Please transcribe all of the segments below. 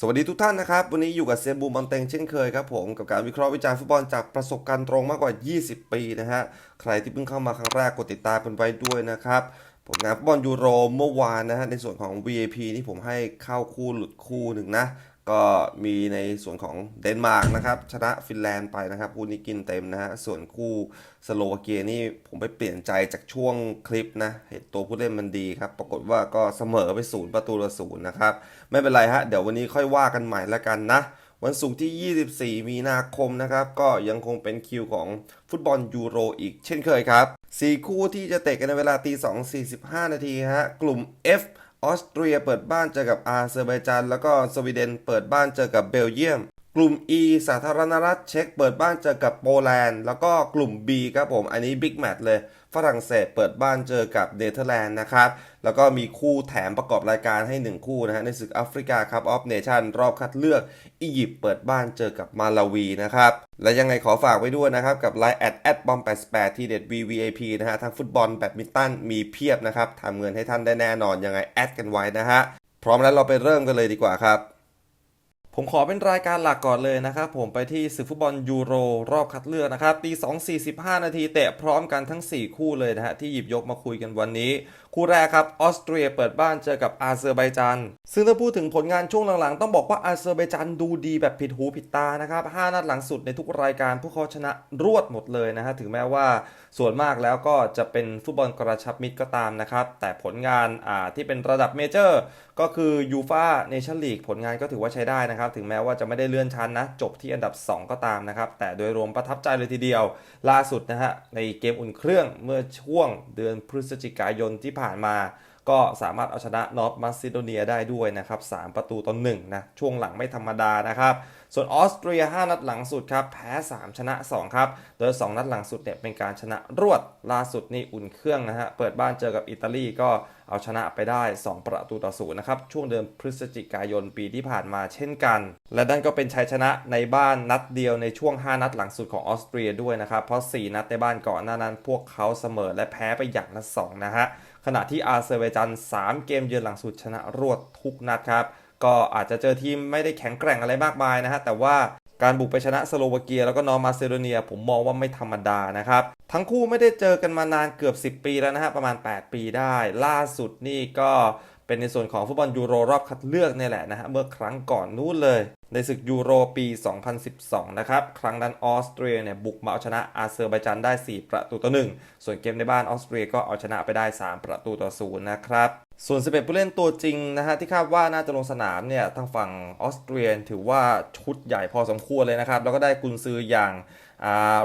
สวัสดีทุกท่านนะครับ วันนี้อยู่กับเซียนบูมบอลเต็งเช่นเคยครับผม กับการวิเคราะห์วิจารณ์ฟุตบอลจากประสบการณ์ตรงมากกว่า 20 ปีนะฮะ ใครที่เพิ่งเข้ามาครั้งแรกกดติดตามกันไว้ด้วยนะครับ ผลงานฟุตบอลยูโรเมื่อวานนะฮะ ในส่วนของ VAP นี่ผมให้เข้าคู่หลุดคู่หนึ่งนะ ก็มีในส่วนของเดนมาร์กนะครับชนะฟินแลนด์ไปนะครับคู่นี้กินเต็มนะฮะส่วนคู่สโลวาเกียนี่ผมไปเปลี่ยนใจจากช่วงคลิปนะเห็นตัวผู้เล่นมันดีครับ ปรากฏว่าก็เสมอไปศูนย์ประตูละศูนย์นะครับ ไม่เป็นไรฮะเดี๋ยววันนี้ค่อยว่ากันใหม่ละกันนะ วันศุกร์ที่ 24 มีนาคมนะครับ ก็ยังคงเป็นคิวของฟุตบอลยูโรอีกเช่นเคยครับ4คู่ที่จะเตะกันในเวลาตี2 45 นาทีฮะกลุ่ม F ออสเตรียเปิดบ้านเจอกับอาเซอร์ไบจานแล้วก็สวีเดนเปิดบ้านเจอกับเบลเยียม กลุ่ม E สาธารณรัฐเช็กเปิดบ้านเจอกับโปแลนด์ แล้วก็กลุ่ม B ครับผม อันนี้บิ๊กแมตช์เลย ฝรั่งเศสเปิดบ้านเจอกับเนเธอร์แลนด์นะครับ แล้วก็มีคู่แถมประกอบรายการให้ 1 คู่นะฮะ ในศึกแอฟริกาคัพออฟเนชั่นรอบคัดเลือก อียิปต์เปิดบ้านเจอกับมาลาวีนะครับ และยังไงขอฝากไว้ด้วยนะครับ กับไลน์แอดแอดบอม88ทีเด็ด VVAP นะฮะทั้งฟุตบอลแบดมินตันมีเพียบนะครับทำเงินให้ท่านได้แน่นอนยังไงแอดกันไว้นะฮะพร้อมแล้วเราไปเริ่มกันเลยดีกว่าครับ ผมขอเป็นรายการหลักก่อนเลยนะครับผมไปที่ศึกฟุตบอลยูโรรอบคัดเลือกนะครับตี2 45 นาทีเตะพร้อมกันทั้ง 4 คู่เลยนะฮะที่หยิบยกมาคุยกันวันนี้คู่แรกครับออสเตรียเปิดบ้านเจอกับอาเซอร์ไบจานซึ่งถ้าพูดถึงผลงานช่วงหลังๆ ต้องบอกว่าอาเซอร์ไบจานดูดีแบบผิดหูผิดตานะครับ5นัดหลังสุดในทุกรายการพวกเขาชนะรวดหมดเลยนะฮะถึงแม้ว่าส่วนมากแล้วก็จะเป็นฟุตบอลกระชับมิตรก็ตามนะครับแต่ผลงานอ่าที่เป็นระดับเมเจอร์ก็คือยูฟาเนชั่นลีกผลงานก็ถือว่าใช้ได้นะครับถึงแม้ว่าจะไม่ได้เลื่อนชั้นนะจบที่อันดับ 2 ก็ตามนะครับแต่โดยรวมประทับใจเลยทีเดียว ล่าสุดนะฮะในเกมอุ่นเครื่องเมื่อช่วงเดือนพฤศจิกายนที่ผ่านมา ก็สามารถเอาชนะนอร์ทมาซิโดเนียได้ด้วยนะครับ 3 ประตูต่อ1นะช่วงหลังไม่ธรรมดานะครับ ส่วนออสเตรีย 5 นัดหลังสุดครับ แพ้ 3 ชนะ 2 ครับ โดย 2 นัดหลังสุดเนี่ยเป็นการชนะรวดล่าสุดนี่อุ่นเครื่องนะฮะเปิดบ้านเจอกับอิตาลีก็เอาชนะไปได้ 2 ประตูต่อศูนย์นะครับ ช่วงเดือนพฤศจิกายนปีที่ผ่านมาเช่นกัน และนั่นก็เป็นชัยชนะในบ้านนัดเดียวในช่วง 5 นัดหลังสุดของออสเตรียด้วยนะครับ เพราะ 4 นัดในบ้านก่อนหน้านั้นพวกเขาเสมอและแพ้ไปอย่างละ2นะฮะ ขณะที่อาเซอร์ไบจัน 3 เกมเยือนหลังสุดชนะรวดทุกนัดครับ ก็อาจจะเจอทีมไม่ได้แข็งแกร่งอะไรมากมายนะฮะ แต่ว่าการบุกไปชนะสโลวาเกีย แล้วก็นอร์มาเซโดเนีย ผมมองว่าไม่ธรรมดานะครับ ทั้งคู่ไม่ได้เจอกันมานานเกือบ 10 ปีแล้วนะฮะ ประมาณ 8 ปีได้ ล่าสุดนี่ก็ เป็นในส่วนของฟุตบอลยูโรรอบคัดเลือกนี่แหละนะฮะเมื่อครั้งก่อนนู้นเลย ในศึกยูโรปี 2012 นะครับ ครั้งนั้นออสเตรียเนี่ยบุกมาเอาชนะอาเซอร์ไบจันได้ 4 ประตูต่อ 1 ส่วนเกมในบ้านออสเตรียก็เอาชนะไปได้ 3 ประตูต่อ 0 นะครับส่วน 11 ผู้เล่นตัวจริงนะฮะที่คาดว่าน่าจะลงสนามเนี่ยทางฝั่งออสเตรียถือว่าชุดใหญ่พอสมควรเลยนะครับ แล้วก็ได้กุนซืออย่าง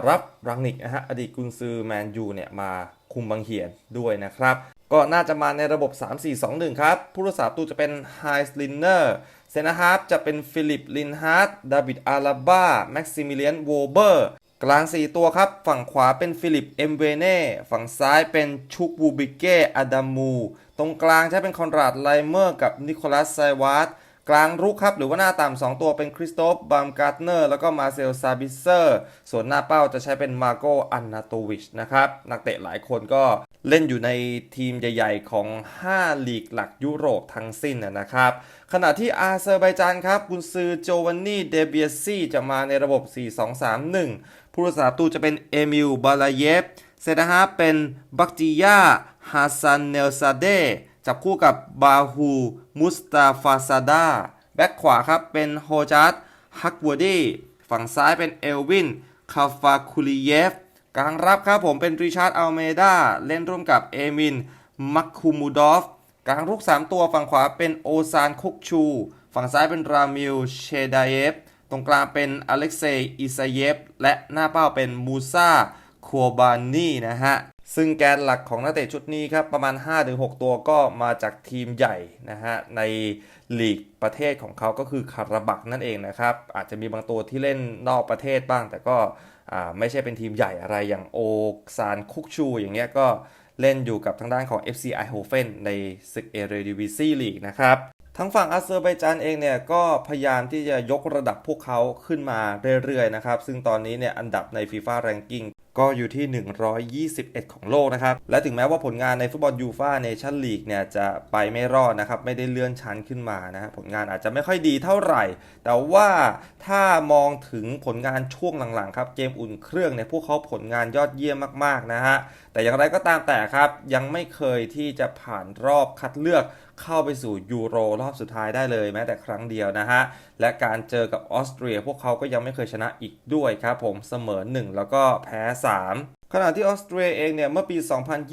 รับรังนิกนะฮะอดีตกุนซือแมนยูเนี่ยมาคุมบังเหียนด้วยนะครับ ก็น่าจะมาในระบบ 3-4-2-1 ครับ ผู้รักษาประตูจะเป็นไฮสลินเนอร์เซนฮาร์ฟจะเป็นฟิลิปลินฮาร์ดดาวิดอาราบาแม็กซิมิเลียนโวเบอร์กลาง 4 ตัวครับ ฝั่งขวาเป็นฟิลิปเอ็มเวเน่ฝั่งซ้ายเป็นชุกบูบิเก้อาดามู ตรงกลางใช้เป็นคอนราดไลเมอร์กับนิโคลัสไซวาร์ดกลางรุกครับหรือว่าหน้าต่ำ2ตัวเป็นคริสโตฟบามการ์เนอร์แล้วก็มาเซลซาบิเซอร์ ส่วนหน้าเป้าจะใช้เป็นมาโกอันนาโตวิชนะครับ นักเตะหลายคนก็ เล่นอยู่ในทีมใหญ่ ๆ ของ 5 ลีกหลักยุโรปทั้งสิ้นนะครับ ขณะที่อาเซอร์ไบจานครับกุนซือโจวานนี่เดเบียซีจะมาในระบบ 4-2-3-1 ผู้รักษาประตูจะเป็นเอมิลบาลาเยฟ เซนฮาเป็นบักจิยาฮาซันเนลซาเดจับคู่กับบาฮูมุสตาฟาซาดา แบ็กขวาครับเป็นโฮจัดฮักวดี ฝั่งซ้ายเป็นเอลวิน คาฟาคูลีเยฟ กลางรับครับผมเป็นริชาร์ดอัลเมดาเล่นร่วมกับเอมินมักคูมูดอฟกลางรุก 3 ตัวฝั่งขวาเป็นโอซานคุกชู ฝั่งซ้ายเป็นรามิลเชดาเยฟตรงกลางเป็นอเล็กเซย์อิซาเยฟและหน้าเป้าเป็นมูซาคัวบานีนะฮะ ซึ่งแกนหลักของนักเตะชุดนี้ครับ ประมาณ 5-6 ตัวก็มาจากทีมใหญ่นะฮะ ในลีกประเทศของเขาก็คือคาราบักนั่นเองนะครับ อาจจะมีบางตัวที่เล่นนอกประเทศบ้างแต่ก็ ไม่ใช่เป็นทีมใหญ่อะไรอย่างโอซานคุกชู อย่างเงี้ยก็เล่นอยู่กับทางด้านของ FC Eindhoven ในศึกเอเรดิวิซีลีกนะครับ ทั้งฝั่งอาเซอร์ไบจานเองเนี่ยก็พยายามที่จะยกระดับพวกเขาขึ้นมาเรื่อยๆนะครับ ซึ่งตอนนี้เนี่ยอันดับใน FIFA Ranking ก็อยู่ที่ 121 ของโลกนะครับ และถึงแม้ว่าผลงานในฟุตบอลยูฟ่าเนชั่นลีกเนี่ยจะไปไม่รอดนะครับ ไม่ได้เลื่อนชั้นขึ้นมานะผลงานอาจจะไม่ค่อยดีเท่าไหร่ แต่ว่าถ้ามองถึงผลงานช่วงหลังๆครับ เกมอุ่นเครื่องเนี่ยพวกเขาผลงานยอดเยี่ยมมากๆนะฮะ แต่อย่างไรก็ตามแต่ครับ ยังไม่เคยที่จะผ่านรอบคัดเลือก เข้าไปสู่ยูโรรอบสุดท้ายได้เลยแม้แต่ครั้งเดียวนะฮะ และการเจอกับออสเตรีย พวกเขาก็ยังไม่เคยชนะอีกด้วยครับผมเสมอ 1 แล้วก็แพ้ 3ขณะที่ออสเตรียเองเนี่ยเมื่อปี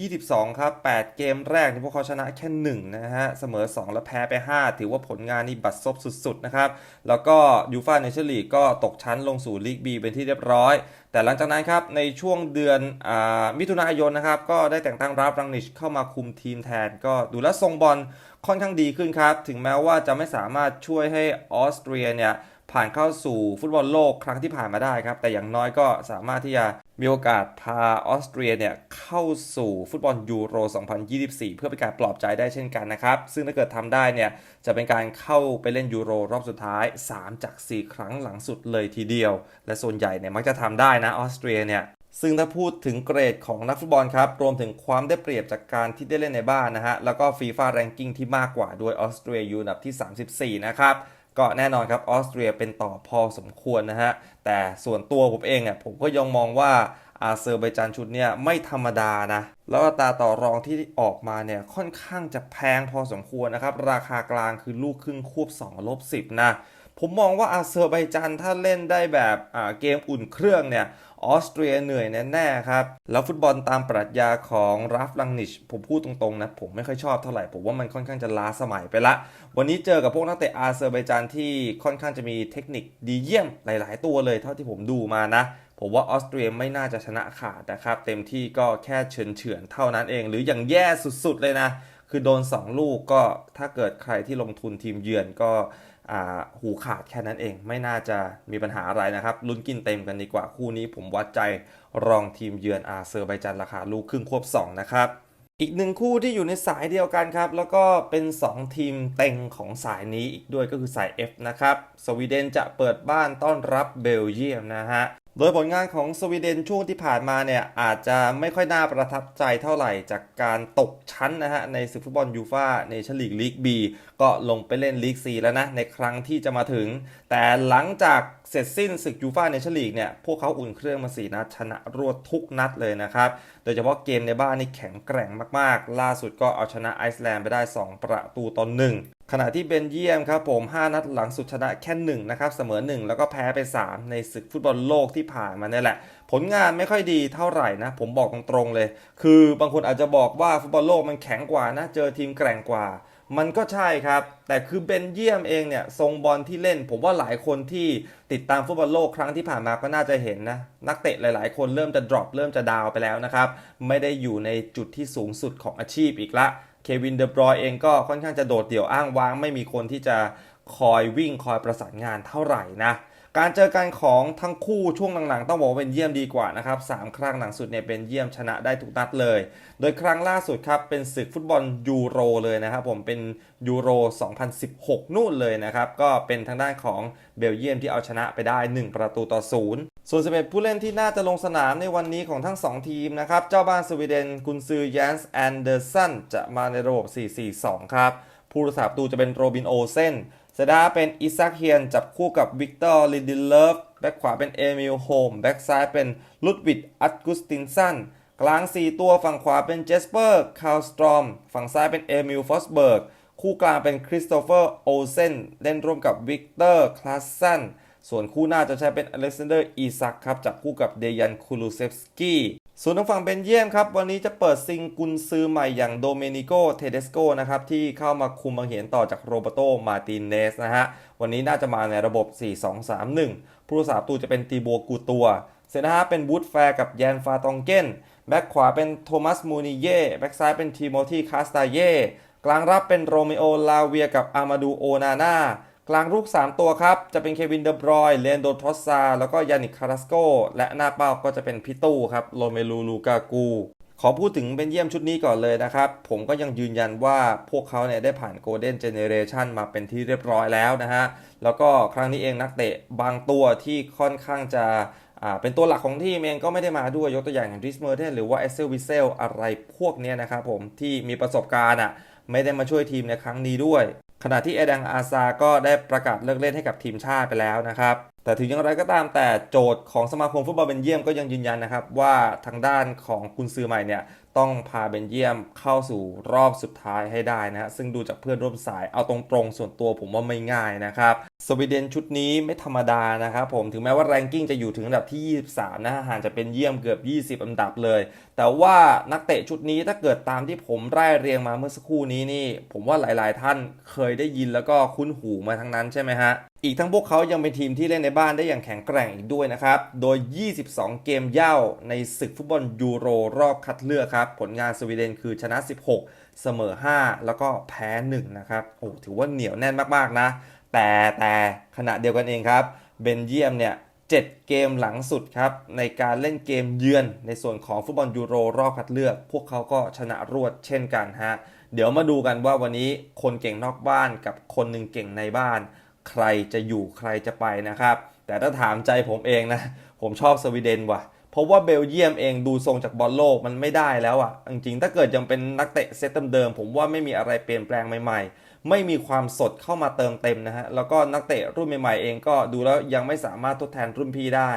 2022 ครับ 8 เกมแรกเนี่พวกเขาชนะแค่ 1 นะฮะ เสมอ 2 และแพ้ไป 5 ถือว่าผลงานนี่บัดซบสุดๆ นะครับ แล้วก็ยูฟาเนชั่นลีกก็ตกชั้นลงสู่ลีก B เป็นที่เรียบร้อย แต่หลังจากนั้นครับ ในช่วงเดือนอมิถุนายนนะครับ ก็ได้แต่งตั้งราฟรังนิชเข้ามาคุมทีมแทน ก็ดูแลทรงบอล ค่อนข้างดีขึ้นครับ ถึงแม้ว่าจะไม่สามารถช่วยให้ออสเตรียเนี่ยผ่านเข้าสู่ฟุตบอลโลกครั้งที่ผ่านมาได้ครับ แต่อย่างน้อยก็สามารถที่จะมีโอกาสพาออสเตรียเนี่ยเข้าสู่ฟุตบอลยูโร 2024 เพื่อเป็นการปลอบใจได้เช่นกันนะครับ ซึ่งถ้าเกิดทำได้เนี่ยจะเป็นการเข้าไปเล่นยูโรรอบสุดท้าย 3 จาก 4 ครั้งหลังสุดเลยทีเดียว และส่วนใหญ่เนี่ยมักจะทำได้นะออสเตรียเนี่ย ซึ่งถ้าพูดถึงเกรดของนักฟุตบอลครับ รวมถึงความได้เปรียบจากการที่ได้เล่นในบ้านนะฮะ แล้วก็ฟีฟ่าแรงกิ้งที่มากกว่าด้วยออสเตรียอยู่อันดับที่ 34 นะครับ ก็แน่นอนครับออสเตรียเป็นต่อพอสมควรนะฮะ แต่ส่วนตัวผมเองอะผมก็ยังมองว่าอาเซอร์ไบจานชุดเนี่ยไม่ธรรมดานะ แล้วอัตราต่อรองที่ออกมาเนี่ยค่อนข้างจะแพงพอสมควรนะครับ ราคากลางคือลูกครึ่งควบ2ลบ10นะ ผมมองว่าอาเซอร์ไบจานถ้าเล่นได้แบบเกมอุ่นเครื่องเนี่ย ออสเตรียเหนื่อยแน่ๆครับ แล้วฟุตบอลตามปรัชญาของราฟลังนิชผมพูดตรงๆนะ ผมไม่ค่อยชอบเท่าไหร่ ผมว่ามันค่อนข้างจะล้าสมัยไปละ วันนี้เจอกับพวกนักเตะอาเซอร์ไบจานที่ค่อนข้างจะมีเทคนิคดีเยี่ยมหลาย ๆ ตัวเลยเท่าที่ผมดูมานะผมว่าออสเตรียไม่น่าจะชนะขาดนะครับ เต็มที่ก็แค่เฉือนเฉือนเท่านั้นเอง หรืออย่างแย่สุดๆเลยนะ คือโดน 2 ลูกก็ถ้าเกิดใครที่ลงทุนทีมเยือนก็ หูขาดแค่นั้นเอง ไม่น่าจะมีปัญหาอะไรนะครับ ลุ้นกินเต็มกันดีกว่าคู่นี้ผมวัดใจรองทีมเยือนอาเซอร์ไบจานราคาลูกครึ่งควบ 2 นะครับ อีกหนึ่งคู่ที่อยู่ในสายเดียวกันครับ แล้วก็เป็น 2 ทีมเต็งของสายนี้อีกด้วยก็คือสาย F นะครับ สวีเดนจะเปิดบ้านต้อนรับเบลเยียมนะฮะ โดยผลงานของสวีเดนช่วงที่ผ่านมาเนี่ยอาจจะไม่ค่อยน่าประทับใจเท่าไหร่จากการตกชั้นนะฮะในศึกฟุตบอลยูฟ่าในชลีกลีก B ก็ลงไปเล่นลีก C แล้วนะในครั้งที่จะมาถึง แต่หลังจาก เสร็จสิ้นศึกยูฟ่าในชลีกเนี่ยพวกเขาอุ่นเครื่องมาสีนัดชนะรวดทุกนัดเลยนะครับ โดยเฉพาะเกมในบ้านนี่แข็งแกร่งมากๆ ล่าสุดก็เอาชนะไอซ์แลนด์ไปได้ 2 ประตูต่อหนึ่งขณะที่เบนเยียมครับผม 5 นัดหลังสุดชนะแค่1นะครับ เสมอ 1 แล้วก็แพ้ไป 3 ในศึกฟุตบอลโลกที่ผ่านมาเนี่ยแหละ ผลงานไม่ค่อยดีเท่าไหร่นะ ผมบอกตรงๆเลย คือบางคนอาจจะบอกว่าฟุตบอลโลกมันแข็งกว่านะ เจอทีมแกร่งกว่า มันก็ใช่ครับ แต่คือเบนเยียมเองเนี่ยทรงบอลที่เล่น ผมว่าหลายคนที่ติดตามฟุตบอลโลกครั้งที่ผ่านมาก็น่าจะเห็นนะ นักเตะหลาย ๆ คนเริ่มจะ drop เริ่มจะดาวไปแล้วนะครับ ไม่ได้อยู่ในจุดที่สูงสุดของอาชีพอีกละเควินเดบรอยเองก็ค่อนข้างจะโดดเดี่ยวอ้างว้าง ไม่มีคนที่จะคอยวิ่งคอยประสานงานเท่าไหร่นะ การเจอกันของทั้งคู่ช่วงหลังๆ ต้องบอกว่าเป็นเยี่ยมดีกว่านะครับสามครั้งหลังสุดเนี่ยเป็นเยี่ยมชนะได้ทุกนัดเลย โดยครั้งล่าสุดครับเป็นศึกฟุตบอลยูโรเลยนะครับผมเป็นยูโร 2016 นู่นเลยนะครับก็เป็นทางด้านของเบลเยียมที่เอาชนะไปได้ 1 ประตูต่อศูนย์ส่วน11ผู้เล่นที่น่าจะลงสนามในวันนี้ของทั้ง 2 ทีมนะครับ เจ้าบ้านสวีเดนกุนซือแยนส์แอนเดอร์สันจะมาในระบบ 4-4-2 ครับ ผู้รักษาประตูจะเป็นโรบินโอเซน เซดาเป็นอิซักเฮียน จับคู่กับวิกเตอร์ลินดิเลฟแบ็กขวาเป็นเอมิลโฮมแบ็กซ้ายเป็นลุดวิดอัตกุสตินสันกลาง 4 ตัวฝั่งขวาเป็นเจสเปอร์คาลสตรอมฝั่งซ้ายเป็นเอมิลฟอสเบิร์กคู่กลางเป็นคริสโตเฟอร์โอเซนเล่นร่วมกับวิกเตอร์คลาสซันส่วนคู่หน้าจะใช้เป็นอเล็กซานเดอร์อีซักครับจับคู่กับเดยันคูลูเซฟสกี้ ส่วนทางฝั่งเบนเยียมครับ วันนี้จะเปิดซิงกุนซือใหม่อย่างโดเมนิโกเทเดสโกนะครับ ที่เข้ามาคุมบังเหียนต่อจากโรเบโตมาตินเนสนะฮะ วันนี้น่าจะมาในระบบ 4-2-3-1 ผู้รักษาประตูจะเป็นตีโบกูตัว เซนฮาเป็นบูธแฟร์กับแยนฟาตองเกนแบ็กขวาเป็นโทมัสมูนิเย่แบ็กซ้ายเป็นทีโมธีคาสตาเย่กลางรับเป็นโรเมโอลาเวียกับอามาดูโอนาน่า กลางรุก3 ตัวครับ จะเป็นเควินเดบรอยเลนโดทรอสซา แล้วก็ยานิคคาราสโก และหน้าเป้าก็จะเป็นพิตู้ครับโรเมลูลูกากู ขอพูดถึงเบนเยี่ยมชุดนี้ก่อนเลยนะครับ ผมก็ยังยืนยันว่าพวกเขาเนี่ยได้ผ่านโกลเด้นเจเนเรชันมาเป็นที่เรียบร้อยแล้วนะฮะ แล้วก็ครั้งนี้เองนักเตะบางตัวที่ค่อนข้างจะเป็นตัวหลักของทีมเองก็ไม่ได้มาด้วยยกตัวอย่างอย่างดิสเมอร์เทนหรือว่าเอเซลวิเซลอะไรพวกเนี้ยนะครับผมที่มีประสบการณ์อะไม่ได้มาช่วยทีมในครั้งนี้ด้วย ขณะที่เอดังอาซาก็ได้ประกาศเลิกเล่นให้กับทีมชาติไปแล้วนะครับ แต่ถึงอย่างไรก็ตามแต่โจทย์ของสมาคมฟุตบอลเบนเยียมก็ยังยืนยันนะครับว่าทางด้านของกุนซือใหม่เนี่ย ต้องพาเบนเยียมเข้าสู่รอบสุดท้ายให้ได้นะฮะซึ่งดูจากเพื่อนร่วมสายเอาตรงๆ ส่วนตัวผมว่าไม่ง่ายนะครับสวีเดนชุดนี้ไม่ธรรมดานะครับผมถึงแม้ว่าแรงกิ้งจะอยู่ถึงอันดับที่ 23นะฮะห่างจะเป็นเยี่ยมเกือบ 20 อันดับเลย แต่ว่านักเตะชุดนี้ถ้าเกิดตามที่ผมไล่เรียงมาเมื่อสักครู่นี้นี่ ผมว่าหลายๆท่านเคยได้ยินแล้วก็คุ้นหูมาทั้งนั้นใช่ไหมฮะ อีกทั้งพวกเขายังเป็นทีมที่เล่นในบ้านได้อย่างแข็งแกร่งอีกด้วยนะครับ โดย 22 เกมเย่าในศึกฟุตบอลยูโรรอบคัดเลือกครับ ผลงานสวีเดนคือชนะ 16 เสมอ 5 แล้วก็แพ้ 1 นะครับ โอ้ถือว่าเหนียวแน่นมากๆนะ แต่แต่ขณะเดียวกันเองครับ เบนเยียมเนี่ย 7 เกมหลังสุดครับ ในการเล่นเกมเยือนในส่วนของฟุตบอลยูโรรอบคัดเลือก พวกเขาก็ชนะรวดเช่นกันฮะ เดี๋ยวมาดูกันว่าวันนี้คนเก่งนอกบ้านกับคนหนึ่งเก่งในบ้าน ใครจะอยู่ใครจะไปนะครับ แต่ถ้าถามใจผมเองนะ ผมชอบสวีเดนว่ะ เพราะว่าเบลเยียมเองดูทรงจากบอลโลกมันไม่ได้แล้วอะ จริงๆ ถ้าเกิดยังเป็นนักเตะเซตเดิมๆผมว่าไม่มีอะไรเปลี่ยนแปลงใหม่ๆ ไม่มีความสดเข้ามาเติมเต็มนะฮะ แล้วก็นักเตะรุ่นใหม่ๆเองก็ดูแล้วยังไม่สามารถทดแทนรุ่นพี่ได้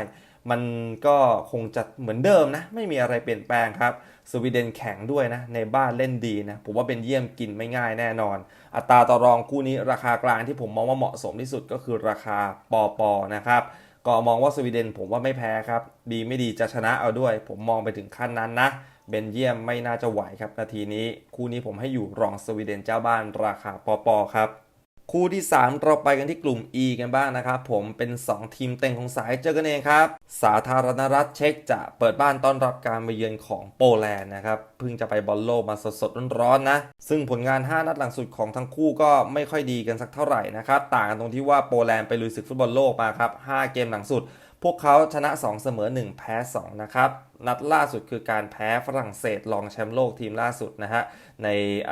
มันก็คงจะเหมือนเดิมนะ ไม่มีอะไรเปลี่ยนแปลงครับ สวีเดนแข็งด้วยนะ ในบ้านเล่นดีนะ ผมว่าเป็นเยี่ยมกินไม่ง่ายแน่นอน อัตราต่อรองคู่นี้ราคากลางที่ผมมองว่าเหมาะสมที่สุดก็คือราคาปอปอนะครับก็มองว่าสวีเดนผมว่าไม่แพ้ครับ ดีไม่ดีจะชนะเอาด้วย ผมมองไปถึงขั้นนั้นนะเบนเยียมไม่น่าจะไหวครับนาทีนี้ คู่นี้ผมให้อยู่รองสวีเดนเจ้าบ้านราคาปอปอครับ คู่ที่ 3 เราไปกันที่กลุ่ม E กันบ้างนะครับผมเป็น 2 ทีมเต็งของสายเจอกันเองครับ สาธารณรัฐเช็กจะเปิดบ้านต้อนรับการมาเยือนของโปแลนด์นะครับ เพิ่งจะไปบอลโลกมาสดๆร้อนๆนะ ซึ่งผลงาน 5 นัดหลังสุดของทั้งคู่ก็ไม่ค่อยดีกันสักเท่าไหร่นะครับ ต่างกันตรงที่ว่าโปแลนด์ไปลุยศึกฟุตบอลโลกมาครับ 5 เกมหลังสุด พวกเขาชนะ 2 เสมอ 1 แพ้ 2 นะครับนัดล่าสุดคือการแพ้ฝรั่งเศสรองแชมป์โลกทีมล่าสุดนะฮะ ในอ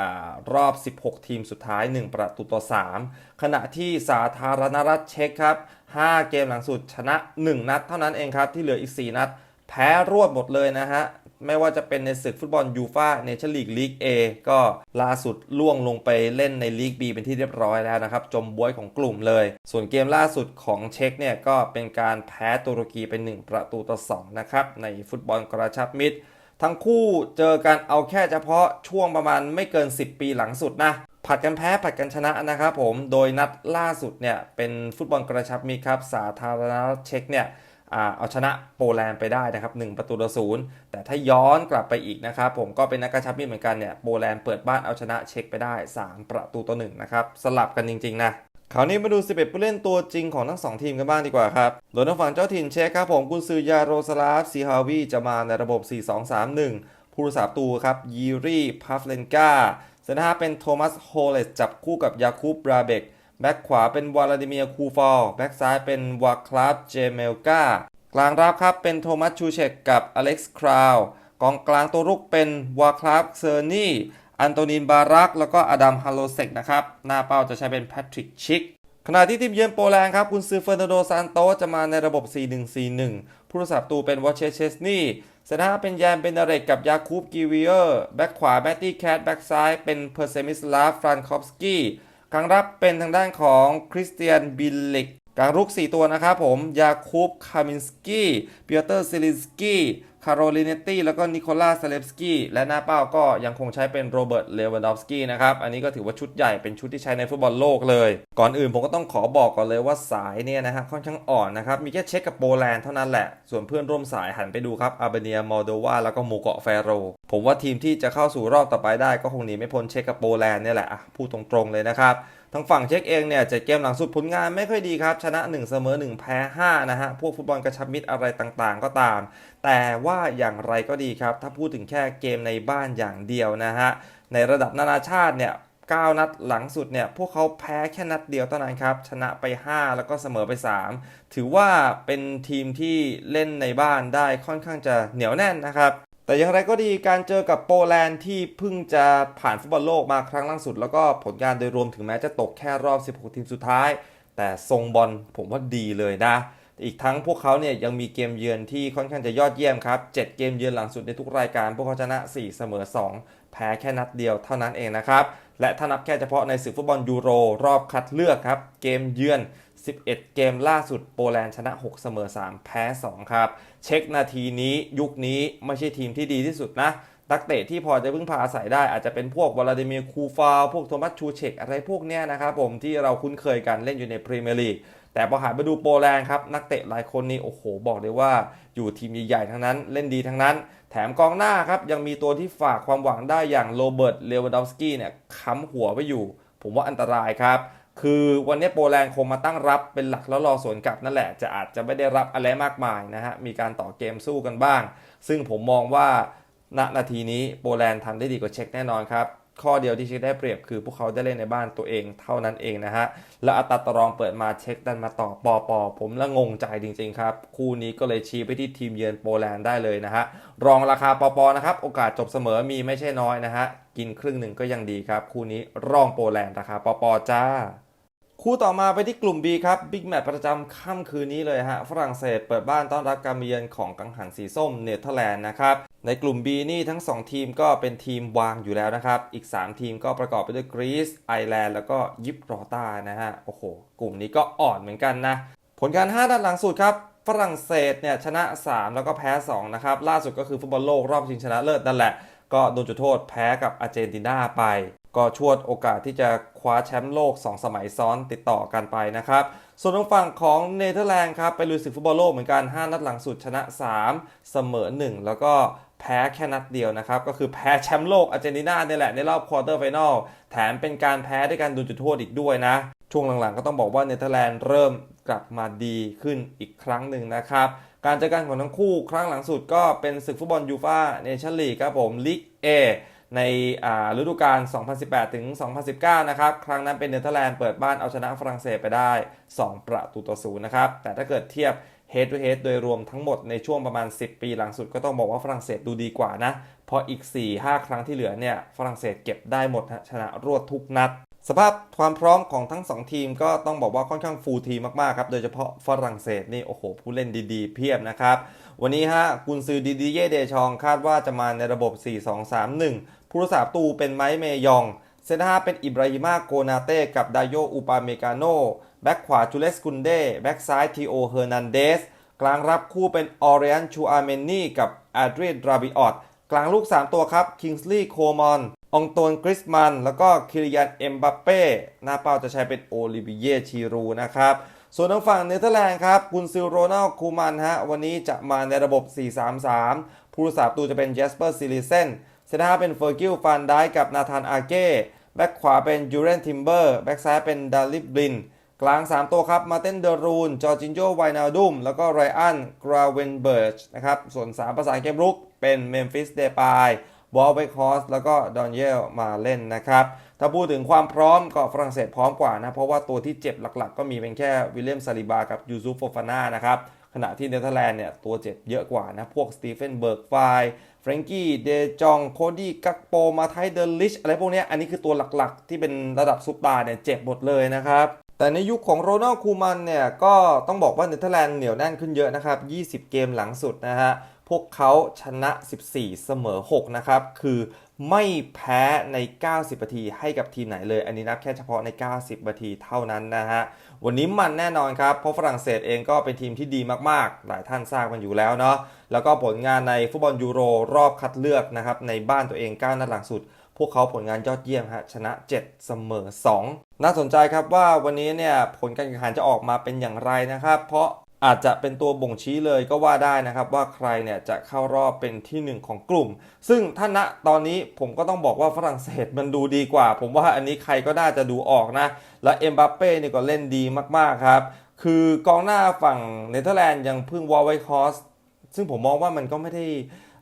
รอบ 16 ทีมสุดท้าย 1 ประตูต่อ 3 ขณะที่สาธารณรัฐเช็กครับ 5 เกมหลังสุดชนะ 1 นัดเท่านั้นเองครับ ที่เหลืออีก 4 นัด แพ้รวดหมดเลยนะฮะ ไม่ว่าจะเป็นในศึกฟุตบอลยูฟาเนชั่นลีกลีก A ก็ล่าสุดล่วงลงไปเล่นในลีก B เป็นที่เรียบร้อยแล้วนะครับ จมบวยของกลุ่มเลย ส่วนเกมล่าสุดของเช็กเนี่ยก็เป็นการแพ้ตุรกีเป็น1ประตูต่อ2นะครับในฟุตบอลกระชับมิตร ทั้งคู่เจอกันเอาแค่เฉพาะช่วงประมาณไม่เกิน 10 ปีหลังสุดนะ ผัดกันแพ้ผัดกันชนะนะครับผม โดยนัดล่าสุดเนี่ยเป็นฟุตบอลกระชับมิตรครับ สาธารณรัฐเช็กเนี่ยอเอาชนะโปแลนด์ไปได้นะครับ1ประตูต่อศูนย์แต่ถ้าย้อนกลับไปอีกนะครับผมก็เป็นนักกระชับมิตรเหมือนกันเนี่ยโปแลนด์เปิดบ้านเอาชนะเช็กไปได้ 3 ประตูต่อ1นะครับสลับกันจริงๆนะ คราวนี้มาดู 11 ผู้เล่นตัวจริงของทั้ง 2 ทีมกันบ้างดีกว่าครับ โดยทางฝั่งเจ้าถิ่นเช็กครับผมกุนซือยาโรสลาฟซีฮาวีจะมาในระบบ 4-2-3-1 ผู้รักษาประตูครับยีรีพัฟเลนกาเซนฮาเป็นโทมัสโฮเลสจับคู่กับยาคูบราเบก แบ็กขวาเป็นวลาดิเมียร์คูฟอล แบ็กซ้ายเป็นวาคลาฟเจเมลกากลางรับครับเป็นโทมัสชูเชกกับอเล็กซ์คราว กองกลางตัวรุกเป็นวาคลาฟเซอร์นี อันโตนินบารัก แล้วก็อดัมฮาโลเซกนะครับ หน้าเป้าจะใช้เป็นแพทริกชิก ขณะที่ทีมเยือนโปแลนด์ครับ คุณซือเฟอร์นันโดซานโตจะมาในระบบ 4-1-4-1 ผู้รักษาประตูเป็นวอเชเชสนี่เซนหน้าเป็นแยมเบนเดเรกกับยาคูบกิวิเออร์ แบ็กขวาแมตตี้แคท แบ็กซ้ายเป็นเพอร์เซมิสลาฟฟรานคอฟสกี้กลางรับเป็นทางด้านของคริสเตียนบิลลิกกลางรุก 4 ตัวนะครับผม ยาคูบคามินสกี้เปียเตอร์ซิลินสกี้ คาโรลินเนตตี้แล้วก็นิโคลาสเลฟสกี้และหน้าเป้าก็ยังคงใช้เป็นโรเบิร์ตเลวันดอฟสกี้นะครับ อันนี้ก็ถือว่าชุดใหญ่เป็นชุดที่ใช้ในฟุตบอลโลกเลย ก่อนอื่นผมก็ต้องขอบอกก่อนเลยว่าสายเนี่ยนะฮะค่อนข้างอ่อนนะครับ มีแค่เช็คกับโปแลนด์เท่านั้นแหละ ส่วนเพื่อนร่วมสายหันไปดูครับอาร์เบเนียมอลโดวาแล้วก็โมเกาะแฟโร ผมว่าทีมที่จะเข้าสู่รอบต่อไปได้ก็คงหนีไม่พ้นเช็คกับโปแลนด์เนี่ยแหละอะพูดตรงๆเลยนะครับ ทางฝั่งเช็คเองเนี่ยเจ็ดเกมหลังสุดผลงานไม่ค่อยดีครับ ชนะ 1 เสมอ 1 แพ้ 5 นะฮะ พวกฟุตบอลกระชับมิตรอะไรต่างๆ ก็ตาม แต่ว่าอย่างไรก็ดีครับ ถ้าพูดถึงแค่เกมในบ้านอย่างเดียวนะฮะ ในระดับนานาชาติเนี่ย9 นัดหลังสุดเนี่ยพวกเขาแพ้แค่นัดเดียวเท่านั้นครับ ชนะไป 5 แล้วก็เสมอไป 3 ถือว่าเป็นทีมที่เล่นในบ้านได้ค่อนข้างจะเหนียวแน่นนะครับ แต่อย่างไรก็ดีการเจอกับโปแลนด์ที่เพิ่งจะผ่านฟุตบอลโลกมาครั้งล่าสุด แล้วก็ผลงานโดยรวมถึงแม้จะตกแค่รอบ 16 ทีมสุดท้าย แต่ทรงบอลผมว่าดีเลยนะ อีกทั้งพวกเขาเนี่ยยังมีเกมเยือนที่ค่อนข้างจะยอดเยี่ยมครับ 7 เกมเยือนหลังสุดในทุกรายการ พวกเขาชนะ 4 เสมอ 2 แพ้แค่นัดเดียวเท่านั้นเองนะครับ และถ้านับแค่เฉพาะในศึกฟุตบอลยูโรรอบคัดเลือกครับ เกมเยือน 11 เกมล่าสุดโปแลนด์ชนะ 6 เสมอ 3 แพ้ 2 ครับ เช็คนาทีนี้ยุคนี้ไม่ใช่ทีมที่ดีที่สุดนะนักเตะที่พอจะพึ่งพาอาศัยได้อาจจะเป็นพวกวลาดิเมียร์คูฟาพวกโทมัสชูเชกอะไรพวกเนี้ยนะครับผมที่เราคุ้นเคยกันเล่นอยู่ในพรีเมียร์ลีกแต่พอหันไปดูโปแลนด์ครับ นักเตะหลายคนนี่โอ้โหบอกเลยว่า อยู่ทีมใหญ่ๆทั้งนั้นเล่นดีทั้งนั้น แถมกองหน้าครับ ยังมีตัวที่ฝากความหวังได้อย่างโรเบิร์ตเลวานดอฟสกี้เนี่ยค้ำหัวไว้อยู่ ผมว่าอันตรายครับ คือวันนี้โปแลนด์คงมาตั้งรับเป็นหลักแล้วรอสวนกลับนั่นแหละ จะอาจจะไม่ได้รับอะไรมากมายนะฮะ มีการต่อเกมสู้กันบ้าง ซึ่งผมมองว่าณนาทีนี้โปแลนด์ทำได้ดีกว่าเช็คแน่นอนครับ ข้อเดียวที่เช็กได้เปรียบคือพวกเขาได้เล่นในบ้านตัวเองเท่านั้นเองนะฮะ และอัตราตารองเปิดมาเช็กดันมาต่อปอปอผมละงงใจจริงๆครับ คู่นี้ก็เลยชี้ไปที่ทีมเยือนโปแลนด์ได้เลยนะฮะ รองราคาปอปอนะครับ โอกาสจบเสมอมีไม่ใช่น้อยนะฮะ กินครึ่งหนึ่งก็ยังดีครับ คู่นี้รองโปแลนด์ราคาปอปอจ้าคู่ต่อมาไปที่กลุ่ม B ครับบิ๊กแมตช์ประจำค่ำคืนนี้เลยฮะ ฝรั่งเศสเปิดบ้านต้อนรับการมาเยือนของกังหันสีส้มเนเธอร์แลนด์นะครับ ในกลุ่ม B นี่ทั้ง 2 ทีมก็เป็นทีมวางอยู่แล้วนะครับ อีก 3 ทีมก็ประกอบไปด้วยกรีซไอร์แลนด์แล้วก็ยิบรอตานะฮะ โอ้โห กลุ่มนี้ก็อ่อนเหมือนกันนะ ผลการ 5ด้านหลังสุดครับ ฝรั่งเศสเนี่ยชนะ 3 แล้วก็แพ้ 2 นะครับ ล่าสุดก็คือฟุตบอลโลกรอบชิงชนะเลิศนั่นแหละ ก็โดนจุดโทษแพ้กับอาร์เจนตินาไป ก็ชวดโอกาสที่จะคว้าแชมป์โลก 2 สมัยซ้อนติดต่อกันไปนะครับส่วนทางฝั่งของเนเธอร์แลนด์ครับไปลุยศึกฟุตบอลโลกเหมือนกัน 5 นัดหลังสุดชนะ 3 เสมอ 1 แล้วก็ แพ้แค่นัดเดียวนะครับ ก็คือแพ้แชมป์โลกอาร์เจนตินาเนี่ยแหละในรอบควอเตอร์ไฟนอลแถมเป็นการแพ้ด้วยการดนจุดโทษอีกด้วยนะ ช่วงหลังๆ ก็ต้องบอกว่าเนเธอร์แลนด์เริ่มกลับมาดีขึ้นอีกครั้งหนึ่งนะครับ การเจอกันของทั้งคู่ครั้งหลังสุดก็เป็นศึกฟุตบอลยูฟ่าเนชั่นลีกครับผมลีก A ในอ่าฤดูกาล 2018 ถึง 2019 นะครับ ครั้งนั้นเป็นเนเธอร์แลนด์เปิดบ้านเอาชนะฝรั่งเศสไปได้ 2 ประตูต่อศูนย์นะครับ แต่ถ้าเกิดเทียบ head to head โดยรวมทั้งหมดในช่วงประมาณ 10 ปีหลังสุดก็ต้องบอกว่าฝรั่งเศสดูดีกว่านะ เพราะอีก 4-5 ครั้งที่เหลือเนี่ยฝรั่งเศสเก็บได้หมดชนะรวดทุกนัด สภาพความพร้อมของทั้ง 2 ทีมก็ต้องบอกว่าค่อนข้างฟูลทีมมากๆครับ โดยเฉพาะฝรั่งเศสนี่โอ้โห ผู้เล่นดีๆ เพียบนะครับ วันนี้ฮะกุนซือดีดีเย่เดชองคาดว่าจะมาในระบบ 4-2-3-1 ผู้รักษาประตูเป็นไมค์เมยองเซนตอร์ฮาเป็นอิบราฮิมาโกนาเต้กับดาโยอูปาเมกาโน แบ็กขวาจูเลสกุนเด้แบ็กซ้ายทีโอเฮอร์นันเดสกลางรับคู่เป็นออเรียนชูอาเมนนี่กับอาดรีดราบิออตกลางลูก 3 ตัวครับคิงส์ลีย์โคมอนองตนกริสมัน แล้วก็คิริยันเอ็มบัปเป้หน้าเป้าจะใช้เป็นโอลิเวียชีรูนะครับส่วนทางฝั่งเนเธอร์แลนด์ครับกุนซิลโรนัลคูมันฮะวันนี้จะมาในระบบ 4-3-3 ผู้รักษาประตูจะเป็นเจสเปอร์ซิลิเซนเซนเตอร์ฮาเป็นเฟอร์กิลฟันได้กับนาธานอาเก้แบ็กขวาเป็นยูเรนทิมเบอร์แบ็กซ้ายเป็นดาลิบลิน กลาง 3 ตัวครับ มาเต้นเดรูน จอร์จินโจไวนาดุม แล้วก็ไรอัน กราเวนเบิร์ชนะครับ ส่วน 3 ประสานเกมรุก เป็นเมมฟิสเดปายวอลเบคอส แล้วก็ดอนเยลมาเล่นนะครับ ถ้าพูดถึงความพร้อมก็ฝรั่งเศสพร้อมกว่านะ เพราะว่าตัวที่เจ็บหลักๆ ก็มีเป็นแค่วิลเลียมซาลิบากับยูซุฟโฟฟาน่านะครับ ขณะที่เนเธอร์แลนด์เนี่ยตัวเจ็บเยอะกว่านะ พวกสตีเฟนเบิร์กไฟเฟรงกี้ เดจอง โคดี้กักโป มาไทเดลิช อะไรพวกนี้อันนี้คือตัวหลักๆ ที่เป็นระดับซุปตาร์เนี่ยเจ็บหมดเลยนะครับ แต่ในยุคของโรนัลคูมันเนี่ยก็ต้องบอกว่าเนเธอร์แลนด์เหนียวแน่นขึ้นเยอะนะครับ 20 เกมหลังสุดนะฮะ พวกเขาชนะ 14 เสมอ 6 นะครับ คือไม่แพ้ใน 90 นาทีให้กับทีมไหนเลย อันนี้นับแค่เฉพาะใน 90 นาทีเท่านั้นนะฮะ วันนี้มันแน่นอนครับ เพราะฝรั่งเศสเองก็เป็นทีมที่ดีมากๆ หลายท่านทราบกันอยู่แล้วเนาะ แล้วก็ผลงานในฟุตบอลยูโรรอบคัดเลือกนะครับในบ้านตัวเอง 9 นัดหลังสุด พวกเขาผลงานยอดเยี่ยมฮะ ชนะ 7 เสมอ 2 น่าสนใจครับว่าวันนี้เนี่ยผลการแข่งขันจะออกมาเป็นอย่างไรนะครับ เพราะอาจจะเป็นตัวบ่งชี้เลยก็ว่าได้นะครับ ว่าใครเนี่ยจะเข้ารอบเป็นที่หนึ่งของกลุ่ม ซึ่งถ้าณตอนนี้ผมก็ต้องบอกว่าฝรั่งเศสมันดูดีกว่า ผมว่าอันนี้ใครก็น่าจะดูออกนะ และเอ็มบัปเป้นี่ก็เล่นดีมากๆครับ คือกองหน้าฝั่งเนเธอร์แลนด์ยังพึ่งวอลไวคอสซึ่งผมมองว่ามันก็ไม่ได้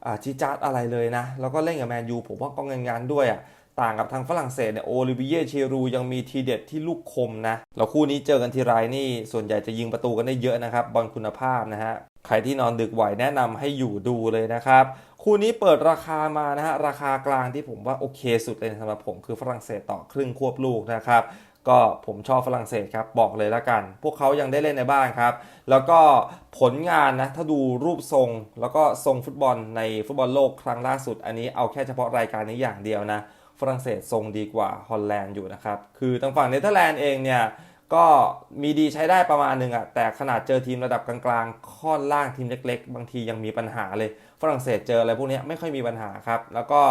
อาจีจาดอะไรเลยนะ แล้วก็เล่นกับแมนยูผมว่าก็งานงานๆด้วยอะ ต่างกับทางฝรั่งเศสเนี่ยโอลิเวียเชรูยังมีทีเด็ดที่ลูกคมนะแล้วคู่นี้เจอกันทีไรนี่ส่วนใหญ่จะยิงประตูกันได้เยอะนะครับบอลคุณภาพนะฮะใครที่นอนดึกไหวแนะนำให้อยู่ดูเลยนะครับ คู่นี้เปิดราคามานะฮะราคากลางที่ผมว่าโอเคสุดเลยสำหรับผมคือฝรั่งเศสต่อครึ่งควบลูกนะครับก็ผมชอบฝรั่งเศสครับบอกเลยละกัน พวกเขายังได้เล่นในบ้านครับ แล้วก็ผลงานนะถ้าดูรูปทรง แล้วก็ทรงฟุตบอลในฟุตบอลโลกครั้งล่าสุด อันนี้เอาแค่เฉพาะรายการนี้อย่างเดียวนะ ฝรั่งเศสทรงดีกว่าฮอลแลนด์อยู่นะครับ คือทางฝั่งเนเธอร์แลนด์เองเนี่ยก็มีดีใช้ได้ประมาณหนึ่งอะแต่ขนาดเจอทีมระดับกลางๆค่อนล่างทีมเล็ก ๆ บางทียังมีปัญหาเลย ฝรั่งเศสเจออะไรพวกนี้ไม่ค่อยมีปัญหาครับ แล้วก็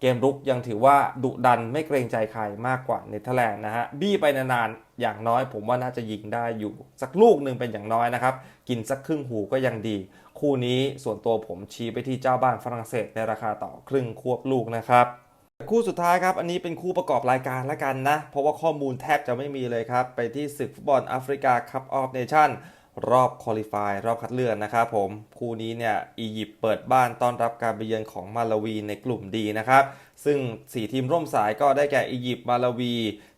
เกมรุกยังถือว่าดุดันไม่เกรงใจใครมากกว่าเนเธอร์แลนด์นะฮะบี้ไปนานๆอย่างน้อยผมว่าน่าจะยิงได้อยู่ สักลูกหนึ่งเป็นอย่างน้อยนะครับ กินสักครึ่งหูก็ยังดี คู่นี้ส่วนตัวผมชี้ไปที่เจ้าบ้านฝรั่งเศสในราคาต่อครึ่งควบลูกนะครับ คู่สุดท้ายครับ อันนี้เป็นคู่ประกอบรายการแล้วกันนะ เพราะว่าข้อมูลแทบจะไม่มีเลยครับ ไปที่ศึกฟุตบอลแอฟริกาคัพออฟเนชั่นรอบคอลิฟายรอบคัดเลือกนะครับผม คู่นี้เนี่ยอียิปต์เปิดบ้านต้อนรับการไปเยือนของมาลาวีในกลุ่มดีนะครับ ซึ่ง 4 ทีมร่วมสายก็ได้แก่อียิปต์มาลาวี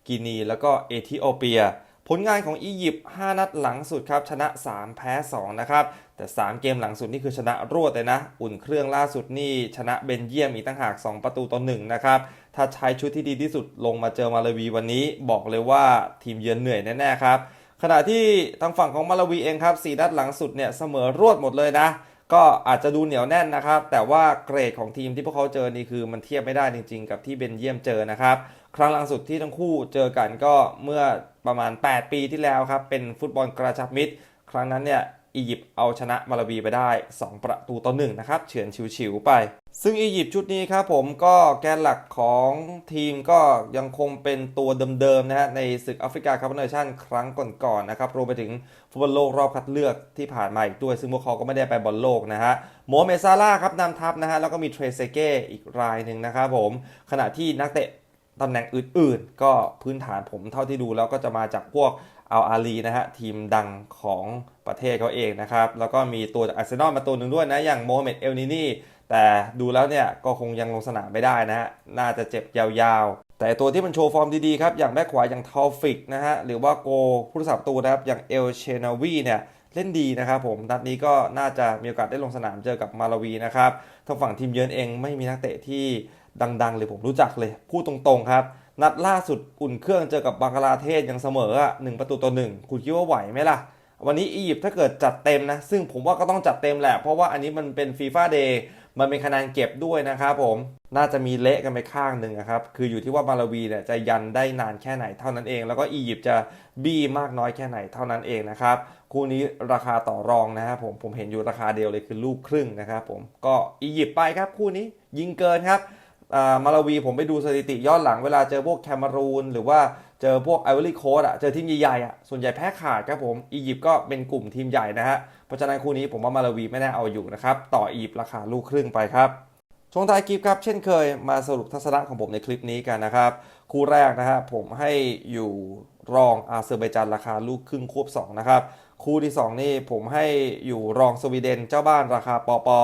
กินี แล้วก็เอธิโอเปีย ผลงานของอียิปต์5นัดหลังสุดครับ ชนะ 3 แพ้ 2 นะครับ แต่ 3 เกมหลังสุดนี่คือชนะรวดเลยนะ อุ่นเครื่องล่าสุดนี่ชนะเบนเยียมอีกตั้งหาก 2 ประตูต่อ1นะครับ ถ้าใช้ชุดที่ดีที่สุดลงมาเจอมาลาวีวันนี้ บอกเลยว่าทีมเยือนเหนื่อยแน่ๆครับ ขณะที่ทางฝั่งของมาลาวีเองครับ4นัดหลังสุดเนี่ยเสมอรวดหมดเลยนะ ก็อาจจะดูเหนียวแน่นนะครับ แต่ว่าเกรดของทีมที่พวกเขาเจอนี่คือมันเทียบไม่ได้จริง ๆ กับที่เบนเยียมเจอนะครับ ครั้งล่าสุดที่ทั้งคู่เจอกันก็เมื่อประมาณ 8 ปีที่แล้วครับเป็นฟุตบอลกระชับมิตร ครั้งนั้นเนี่ย อียิปต์เอาชนะมาลาวีไปได้ 2 ประตูต่อ1นะครับ เฉือนชิวๆไป ซึ่งอียิปต์ชุดนี้ครับผมก็แกนหลักของทีมก็ยังคงเป็นตัวเดิมๆนะฮะในศึกแอฟริกาคัพเนชั่นครั้งก่อนๆนะครับรวมไปถึงฟุตบอลโลกรอบคัดเลือกที่ผ่านมาอีกด้วย ซึ่งพวกเขาก็ไม่ได้ไปบอลโลกนะฮะโมเมซาร่าครับนำทัพนะฮะแล้วก็มีเทรเซเก้อีกรายหนึ่งนะครับผมขณะที่นักเตะตำแหน่งอื่นๆ ก็พื้นฐานผมเท่าที่ดูแล้วก็จะมาจากพวก อัลอาลีนะฮะทีมดังของประเทศเขาเองนะครับ แล้วก็มีตัวจากอาร์เซนอลมาตัวหนึ่งด้วยนะ อย่างโมฮัมเหม็ดเอลนินี่แต่ดูแล้วเนี่ยก็คงยังลงสนามไม่ได้นะฮะน่าจะเจ็บยาวๆ แต่ตัวที่มันโชว์ฟอร์มดีๆครับ อย่างแบ็คขวาอย่างทอฟิกนะฮะหรือว่าโกผู้รักษาประตูนะครับอย่างเอลเชนาวีเนี่ยเล่นดีนะครับผมนัดนี้ก็น่าจะมีโอกาสได้ลงสนามเจอกับมาลาวีนะครับทางฝั่งทีมเยือนเองไม่มีนักเตะที่ดัง ๆ เลยผมรู้จักเลยพูดตรงๆครับ นัดล่าสุดอุ่นเครื่องเจอกับบังกลาเทศยังเสมออะหนึ่งประตูต่อหนึ่งคุณคิดว่าไหวไหมล่ะ วันนี้อียิปต์ถ้าเกิดจัดเต็มนะ ซึ่งผมว่าก็ต้องจัดเต็มแหละ เพราะว่าอันนี้มันเป็นฟีฟ่าเดย์มันเป็นคะแนนเก็บด้วยนะครับผมน่าจะมีเละกันไปข้างหนึ่งนะครับ คืออยู่ที่ว่ามาลาวีเนี่ยจะยันได้นานแค่ไหนเท่านั้นเอง แล้วก็อียิปต์จะบี้มากน้อยแค่ไหนเท่านั้นเองนะครับ คู่นี้ราคาต่อรองนะครับผม ผมเห็นอยู่ราคาเดียวเลยคือลูกครึ่งนะครับผม ก็อียิปต์ไปครับคู่นี้ยิงเกินครับ มาลาวีผมไปดูสถิติย้อนหลังเวลาเจอพวกแคมารูน หรือว่าเจอพวกไอวอรี่โคสอะเจอทีมใหญ่ๆอะส่วนใหญ่แพ้ขาดครับผมอียิปต์ก็เป็นกลุ่มทีมใหญ่นะฮะเพราะฉะนั้นคู่นี้ผมว่ามาลาวีไม่แน่เอาอยู่นะครับต่ออียิปต์ราคาลูกครึ่งไปครับช่วงท้ายคลิปครับเช่นเคยมาสรุปทัศนะของผมในคลิปนี้กันนะครับคู่แรกนะฮะผมให้อยู่รองอาเซอร์ไบจานราคาลูกครึ่งควบ2นะครับคู่ที่ 2 นี่ผมให้อยู่รองสวีเดนเจ้าบ้านราคาปอปอ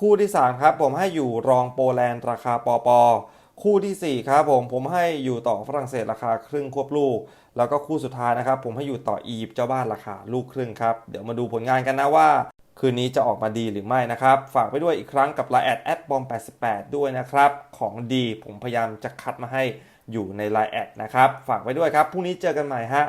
คู่ที่ 3 ครับ ผมให้อยู่รองโปแลนด์ราคาปอปอคู่ทีสี่ 4 ครับผมผมให้อยู่ต่อฝรั่งเศสราคาครึ่งควบลูก แล้วก็คู่สุดท้ายนะครับ ผมให้อยู่ต่ออียิปต์เจ้าบ้านราคาลูกครึ่งครับ เดี๋ยวมาดูผลงานกันนะว่า คืนนี้จะออกมาดีหรือไม่นะครับ ฝากไปด้วยอีกครั้งกับ Line แอดแอดบอม88 ด้วยนะครับ ของดีผมพยายามจะคัดมาให้อยู่ใน Line แอดนะครับ ฝากไว้ด้วยครับพรุ่งนี้เจอกันใหม่ฮะ